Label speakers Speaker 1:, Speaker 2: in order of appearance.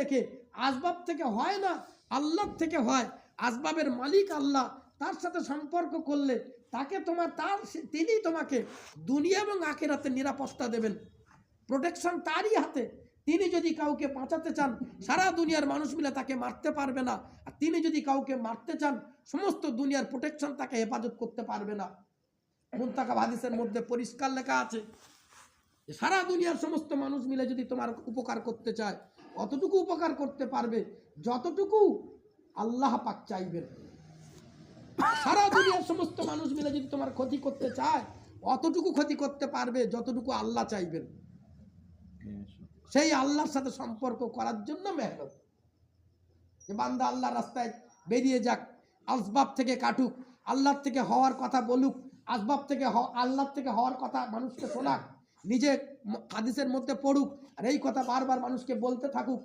Speaker 1: রেখে আসবাব থেকে হয় না, আল্লাহ থেকে হয়। আসবাবের মালিক আল্লাহ, তার সাথে সম্পর্ক করলে তাকে তোমার, তার তিনি তোমাকে দুনিয়া এবং আখেরাতে নিরাপত্তা দেবেন। প্রোটেকশন তারই হাতে। তিনি যদি কাউকে বাঁচাতে চান, সারা দুনিয়ার মানুষ মিলে তাকে মারতে পারবে না। আর তিনি যদি কাউকে মারতে চান, সমস্ত দুনিয়ার প্রোটেকশন তাকে হেফাজত করতে পারবে না। মুন্তাকা হাদিসের মধ্যে পরিষ্কার লেখা আছে সারা দুনিয়ার সমস্ত মানুষ মিলে যদি তোমার উপকার করতে চায় অতটুকু উপকার করতে পারবে, যতটুকু আল্লাহ পাক চাইবেন। সারা দুনিয়ার সমস্ত মানুষ মিলে যদি তোমার ক্ষতি করতে চায়, অতটুকু ক্ষতি করতে পারবে, যতটুকু আল্লাহ চাইবেন। সেই আল্লাহর সাথে সম্পর্ক করার জন্য মেহনত। যে বান্দা আল্লাহর রাস্তায় বেরিয়ে যাক, আসবাব থেকে কাটুক, আল্লাহর থেকে হওয়ার কথা বলুক, আসবাব থেকে আল্লাহর থেকে হওয়ার কথা মানুষকে শোনাক নিজে হাদিসের মধ্যে পড়ুক। আর এই কথা বারবার মানুষকে বলতে থাকুক।